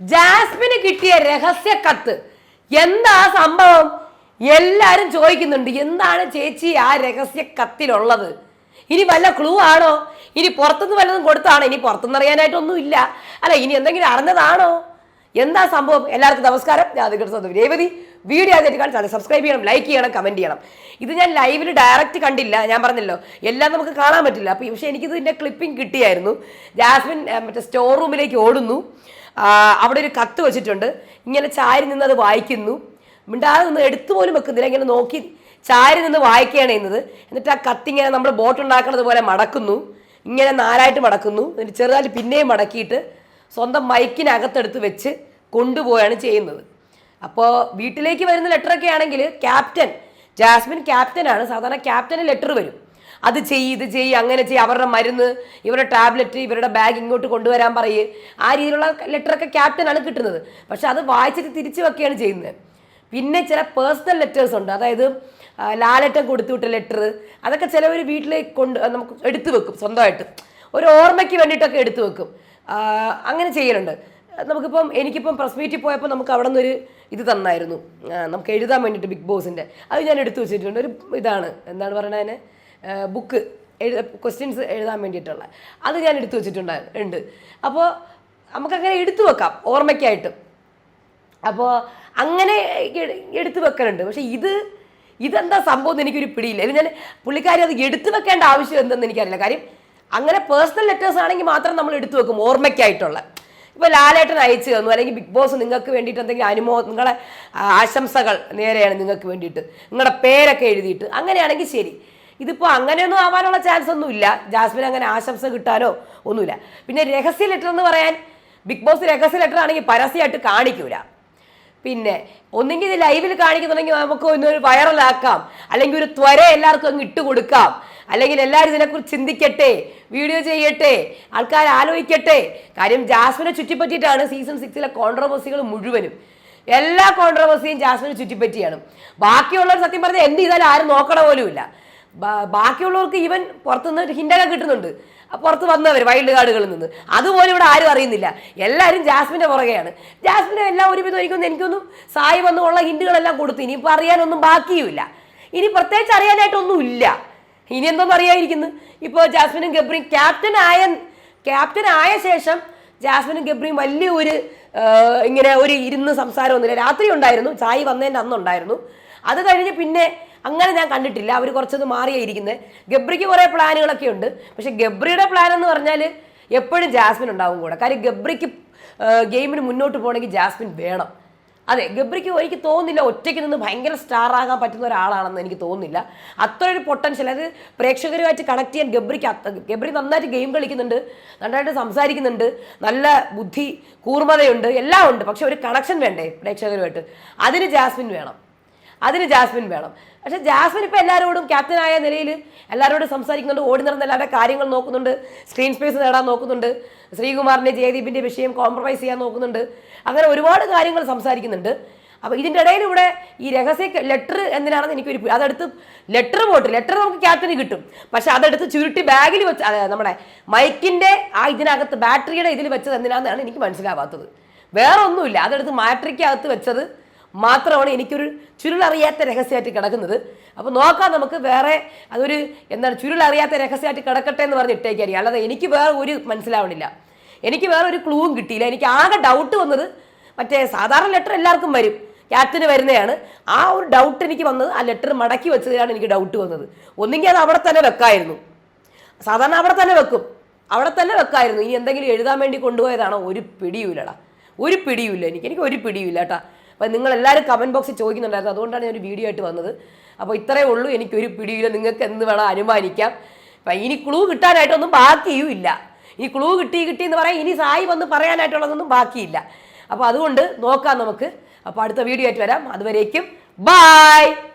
ജാസ്മിന് കിട്ടിയ രഹസ്യ കത്ത്. എന്താ സംഭവം? എല്ലാരും ചോദിക്കുന്നുണ്ട് എന്താണ് ചേച്ചി ആ രഹസ്യ കത്തിലുള്ളത്? ഇനി വല്ല ക്ലൂ ആണോ? ഇനി പുറത്തുനിന്ന് വല്ലതും കൊടുത്താണോ? ഇനി പുറത്തുനിന്ന് അറിയാനായിട്ടൊന്നും ഇല്ല അല്ല ഇനി എന്തെങ്കിലും അറിഞ്ഞതാണോ? എന്താ സംഭവം? എല്ലാവർക്കും നമസ്കാരം. ഞാൻ കൃഷ്ണ ദേവതി വീഡിയോ ആദ്യമായിട്ട് കാണിച്ചാൽ സബ്സ്ക്രൈബ് ചെയ്യണം ലൈക്ക് ചെയ്യണം കമന്റ് ചെയ്യണം. ഇത് ഞാൻ ലൈവിൽ ഡയറക്റ്റ് കണ്ടില്ല. ഞാൻ പറഞ്ഞല്ലോ എല്ലാം നമുക്ക് കാണാൻ പറ്റില്ല. അപ്പോൾ പക്ഷേ എനിക്കിതിന്റെ ക്ലിപ്പിംഗ് കിട്ടിയായിരുന്നു. ജാസ്മിൻ മറ്റേ സ്റ്റോർ റൂമിലേക്ക് ഓടുന്നു അവിടെ ഒരു കത്ത് വെച്ചിട്ടുണ്ട്. ഇങ്ങനെ ചാരി നിന്ന് അത് വായിക്കുന്നു. മിണ്ടാതെ നിന്ന് എടുത്തു പോലും വെക്കുന്നില്ല. ഇങ്ങനെ നോക്കി ചാരി നിന്ന് വായിക്കുകയാണ് ചെയ്യുന്നത്. എന്നിട്ട് ആ കത്തിങ്ങനെ നമ്മൾ ബോട്ട് ഉണ്ടാക്കുന്നത് പോലെ മടക്കുന്നു. ഇങ്ങനെ നാലായിട്ട് മടക്കുന്നു. എന്നിട്ട് ചെറുതായിട്ട് പിന്നെയും മടക്കിയിട്ട് സ്വന്തം മൈക്കിനകത്തെടുത്ത് വെച്ച് കൊണ്ടുപോവുകയാണ് ചെയ്യുന്നത്. അപ്പോൾ വീട്ടിലേക്ക് വരുന്ന ലെറ്ററൊക്കെ ആണെങ്കിൽ ക്യാപ്റ്റൻ ജാസ്മിൻ ക്യാപ്റ്റനാണ് സാധാരണ ക്യാപ്റ്റന് ലെറ്റർ വരും. അത് ചെയ്യ് ഇത് ചെയ്യ് അങ്ങനെ ചെയ്യ് അവരുടെ മരുന്ന് ഇവരുടെ ടാബ്ലറ്റ് ഇവരുടെ ബാഗ് ഇങ്ങോട്ട് കൊണ്ടുവരാൻ പറയ്. ആ രീതിയിലുള്ള ലെറ്ററൊക്കെ ക്യാപ്റ്റനാണ് കിട്ടുന്നത്. പക്ഷെ അത് വായിച്ചിട്ട് തിരിച്ചു വെക്കുകയാണ് ചെയ്യുന്നത്. പിന്നെ ചില പേഴ്സണൽ ലെറ്റേഴ്സ് ഉണ്ട്. അതായത് ലാലറ്റം കൊടുത്തു വിട്ട ലെറ്റർ അതൊക്കെ ചിലവർ വീട്ടിലേക്ക് കൊണ്ട് നമുക്ക് എടുത്തു വെക്കും സ്വന്തമായിട്ട്. ഒരു ഓർമ്മയ്ക്ക് വേണ്ടിയിട്ടൊക്കെ എടുത്തു വെക്കും. അങ്ങനെ ചെയ്യലുണ്ട്. നമുക്കിപ്പം എനിക്കിപ്പം പ്രസ് മീറ്റിൽ പോയപ്പോൾ നമുക്ക് അവിടെ നിന്നൊരു ഇത് തന്നായിരുന്നു. നമുക്ക് എഴുതാൻ വേണ്ടിയിട്ട് ബിഗ് ബോസിന്റെ അത് ഞാൻ എടുത്തു വെച്ചിട്ടുണ്ട്. ഒരു ഇതാണ്. എന്താണ് പറയുന്നത് ബുക്ക് എഴുത ക്വസ്റ്റ്യൻസ് എഴുതാൻ വേണ്ടിയിട്ടുള്ള. അത് ഞാൻ എടുത്തു വെച്ചിട്ടുണ്ടായിരുന്നു ഉണ്ട്. അപ്പോൾ നമുക്കങ്ങനെ എടുത്തു വെക്കാം. ഓർമ്മയ്ക്കായിട്ട്. അപ്പോൾ അങ്ങനെ എടുത്തു വെക്കലുണ്ട്. പക്ഷേ ഇത് ഇതെന്താ സംഭവം എന്ന് എനിക്കൊരു പിടിയില്ല. ഇത് ഞാൻ പുള്ളിക്കാരി അത് എടുത്തു വെക്കേണ്ട ആവശ്യം എന്തെന്ന് എനിക്കറിയില്ല. കാര്യം അങ്ങനെ പേഴ്സണൽ ലെറ്റേഴ്സ് ആണെങ്കിൽ മാത്രം നമ്മൾ എടുത്തു വെക്കും. ഓർമ്മയ്ക്കായിട്ടുള്ള. ഇപ്പോൾ ലാലേട്ടൻ അയച്ചു തന്നു. അല്ലെങ്കിൽ ബിഗ് ബോസ് നിങ്ങൾക്ക് വേണ്ടിയിട്ട് എന്തെങ്കിലും അനുമോ നിങ്ങളെ ആശംസകൾ നേരെയാണ് നിങ്ങൾക്ക് വേണ്ടിയിട്ട്. നിങ്ങളുടെ പേരൊക്കെ എഴുതിയിട്ട്. അങ്ങനെയാണെങ്കിൽ ശരി. ഇതിപ്പോൾ അങ്ങനെയൊന്നും ആവാനുള്ള ചാൻസ് ഒന്നുമില്ല ജാസ്മിൻ അങ്ങനെ ആശംസ കിട്ടാനോ ഒന്നുമില്ല. പിന്നെ രഹസ്യ ലെറ്റർ എന്ന് പറയാൻ ബിഗ് ബോസ് രഹസ്യ ലെറ്റർ ആണെങ്കിൽ പരസ്യമായിട്ട് കാണിക്കൂല. പിന്നെ ഒന്നെങ്കിൽ ഇത് ലൈവിൽ കാണിക്കുന്നുണ്ടെങ്കിൽ നമുക്ക് ഒന്നൊരു വൈറലാക്കാം അല്ലെങ്കിൽ ഒരു ത്വര എല്ലാവർക്കും അങ്ങ് ഇട്ട് കൊടുക്കാം. അല്ലെങ്കിൽ എല്ലാവരും ഇതിനെക്കുറിച്ച് ചിന്തിക്കട്ടെ വീഡിയോ ചെയ്യട്ടെ ആൾക്കാർ ആലോചിക്കട്ടെ. കാര്യം ജാസ്മിനെ ചുറ്റിപ്പറ്റിയിട്ടാണ് സീസൺ സിക്സിലെ കോൺട്രവേഴ്സികൾ മുഴുവനും. എല്ലാ കോൺട്രവേഴ്സിയും ജാസ്മിനെ ചുറ്റിപ്പറ്റിയാണ്. ബാക്കിയുള്ളവർ സത്യം പറഞ്ഞാൽ എന്ത് ചെയ്താലും ആരും നോക്കണ പോലുമില്ല. ബാക്കിയുള്ളവർക്ക് ഈവൻ പുറത്തുനിന്ന് ഹിൻഡൊക്കെ കിട്ടുന്നുണ്ട്. പുറത്ത് വന്നവർ വൈൽഡ് കാർഡുകളിൽ നിന്ന്. അതുപോലെ ഇവിടെ ആരും അറിയുന്നില്ല. എല്ലാവരും ജാസ്മിന്റെ പുറകെയാണ്. ജാസ്മിനെ എല്ലാം ഒരുമിതം എനിക്കൊന്നും എനിക്കൊന്നും സായി വന്നുള്ള ഹിൻഡുകളെല്ലാം കൊടുത്തു. ഇനിയിപ്പോൾ അറിയാനൊന്നും ബാക്കിയുമില്ല. ഇനി പ്രത്യേകിച്ച് അറിയാനായിട്ടൊന്നും ഇല്ല ഇനി എന്തോന്ന് അറിയാതിരിക്കുന്നു. ഇപ്പോൾ ജാസ്മിനും ഗബ്രിയും ക്യാപ്റ്റൻ ആയ ക്യാപ്റ്റൻ ആയ ശേഷം ജാസ്മിനും ഗബ്രിയും വലിയ ഒരു ഇങ്ങനെ ഒരു ഇരുന്ന് സംസാരമൊന്നുമില്ല രാത്രി ഉണ്ടായിരുന്നു. ചായ് വന്നതിന്റെ അന്നുണ്ടായിരുന്നു അത് കഴിഞ്ഞ് പിന്നെ അങ്ങനെ ഞാൻ കണ്ടിട്ടില്ല. അവർ കുറച്ചൊന്ന് മാറിയായിരിക്കുന്നത് ഗബ്രിക്ക് കുറേ പ്ലാനുകളൊക്കെ ഉണ്ട്. പക്ഷെ ഗബ്രിയുടെ പ്ലാൻ എന്ന് പറഞ്ഞാൽ എപ്പോഴും ജാസ്മിൻ ഉണ്ടാവും കൂടെ. കാര്യം ഗബ്രിക്ക് ഗെയിമിന് മുന്നോട്ട് പോകണമെങ്കിൽ ജാസ്മിൻ വേണം. അതെ ഗബ്രിക്ക് എനിക്ക് തോന്നുന്നില്ല ഒറ്റയ്ക്ക് നിന്ന് ഭയങ്കര സ്റ്റാർ ആകാൻ പറ്റുന്ന ഒരാളാണെന്ന് എനിക്ക് തോന്നുന്നില്ല. അത്ര ഒരു പൊട്ടൻഷ്യൽ അത് പ്രേക്ഷകരുമായിട്ട് കണക്ട് ചെയ്യാൻ ഗബ്രിക്ക് ഗബ്രി നന്നായിട്ട് ഗെയിം കളിക്കുന്നുണ്ട് നന്നായിട്ട് സംസാരിക്കുന്നുണ്ട് നല്ല ബുദ്ധി കൂർമ്മതയുണ്ട് എല്ലാം ഉണ്ട്. പക്ഷെ ഒരു കണക്ഷൻ വേണ്ടേ പ്രേക്ഷകരുമായിട്ട്? അതിന് ജാസ്മിൻ വേണം. അതിന് ജാസ്മിൻ വേണം. പക്ഷെ ജാസ്മിൻ ഇപ്പം എല്ലാവരോടും ക്യാപ്റ്റൻ ആയ നിലയിൽ എല്ലാവരോടും സംസാരിക്കുന്നുണ്ട് ഓടി നടന്ന് എല്ലാവരുടെ കാര്യങ്ങൾ നോക്കുന്നുണ്ട് സ്ക്രീൻ സ്പേസ് നേടാൻ നോക്കുന്നുണ്ട് ശ്രീകുമാറിന്റെ ജയദീപിന്റെ വിഷയം കോംപ്രമൈസ് ചെയ്യാൻ നോക്കുന്നുണ്ട് അങ്ങനെ ഒരുപാട് കാര്യങ്ങൾ സംസാരിക്കുന്നുണ്ട്. അപ്പോൾ ഇതിന്റെ ഇടയിൽ ഇവിടെ ഈ രഹസ്യ ലെറ്റർ എന്തിനാണെന്ന് എനിക്കൊരു അതെടുത്ത് ലെറ്റർ പോട്ട് ലെറ്റർ നമുക്ക് ക്യാപ്റ്റന് കിട്ടും. പക്ഷെ അതെടുത്ത് ചുരുട്ടി ബാഗിൽ വെച്ച് നമ്മുടെ മൈക്കിന്റെ ആ ഇതിനകത്ത് ബാറ്ററിയുടെ ഇതിൽ വെച്ചത് എന്തിനാണെന്നാണ് എനിക്ക് മനസ്സിലാവാത്തത്. വേറൊന്നുമില്ല അതെടുത്ത് മാറ്ററിക്കകത്ത് വെച്ചത് മാത്രമാണ് എനിക്കൊരു ചുരുളറിയാത്ത രഹസ്യമായിട്ട് കിടക്കുന്നത്. അപ്പോൾ നോക്കാം നമുക്ക് വേറെ അതൊരു എന്താണ് ചുരുളറിയാത്ത രഹസ്യമായിട്ട് കിടക്കട്ടെ എന്ന് പറഞ്ഞ് ഇട്ടേക്കായിരിക്കും അല്ലാതെ എനിക്ക് വേറെ ഒരു മനസ്സിലാവണില്ല. എനിക്ക് വേറെ ഒരു ക്ലൂവും കിട്ടിയില്ല. എനിക്ക് ആകെ ഡൗട്ട് വന്നത് മറ്റേ സാധാരണ ലെറ്റർ എല്ലാവർക്കും വരും. ക്യാപ്റ്റന് വരുന്നതാണ്. ആ ഒരു ഡൗട്ട് എനിക്ക് വന്നത് ആ ലെറ്റർ മടക്കി വെച്ചതിലാണ് എനിക്ക് ഡൗട്ട് വന്നത്. ഒന്നുകിൽ അത് അവിടെ തന്നെ വെക്കായിരുന്നു. സാധാരണ അവിടെ തന്നെ വെക്കും. അവിടെ തന്നെ വെക്കായിരുന്നു. ഇനി എന്തെങ്കിലും എഴുതാൻ വേണ്ടി കൊണ്ടുപോയതാണോ? ഒരു പിടിയുമില്ലടാ. ഒരു പിടിയുമില്ല എനിക്ക്. എനിക്ക് ഒരു പിടിയുമില്ല കേട്ടാ. അപ്പം നിങ്ങൾ എല്ലാവരും കമന്റ് ബോക്സിൽ ചോദിക്കുന്നുണ്ടായിരുന്നു. അതുകൊണ്ടാണ് ഞാൻ ഒരു വീഡിയോ ആയിട്ട് വന്നത്. അപ്പോൾ ഇത്രയേ ഉള്ളൂ. എനിക്കൊരു പിടിയില്ല. നിങ്ങൾക്ക് എന്ത് വേണം അനുമാനിക്കാം. അപ്പം ഇനി ക്ലൂ കിട്ടാനായിട്ടൊന്നും ബാക്കിയും ഇല്ല ഈ ക്ലൂ കിട്ടി കിട്ടി എന്ന് പറയാൻ ഇനി സായി വന്ന് പറയാനായിട്ടുള്ളതൊന്നും ബാക്കിയില്ല. അപ്പോൾ അതുകൊണ്ട് നോക്കാം നമുക്ക്. അപ്പോൾ അടുത്ത വീഡിയോ ആയിട്ട് വരാം. അതുവരേക്കും ബായ്